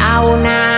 เอานา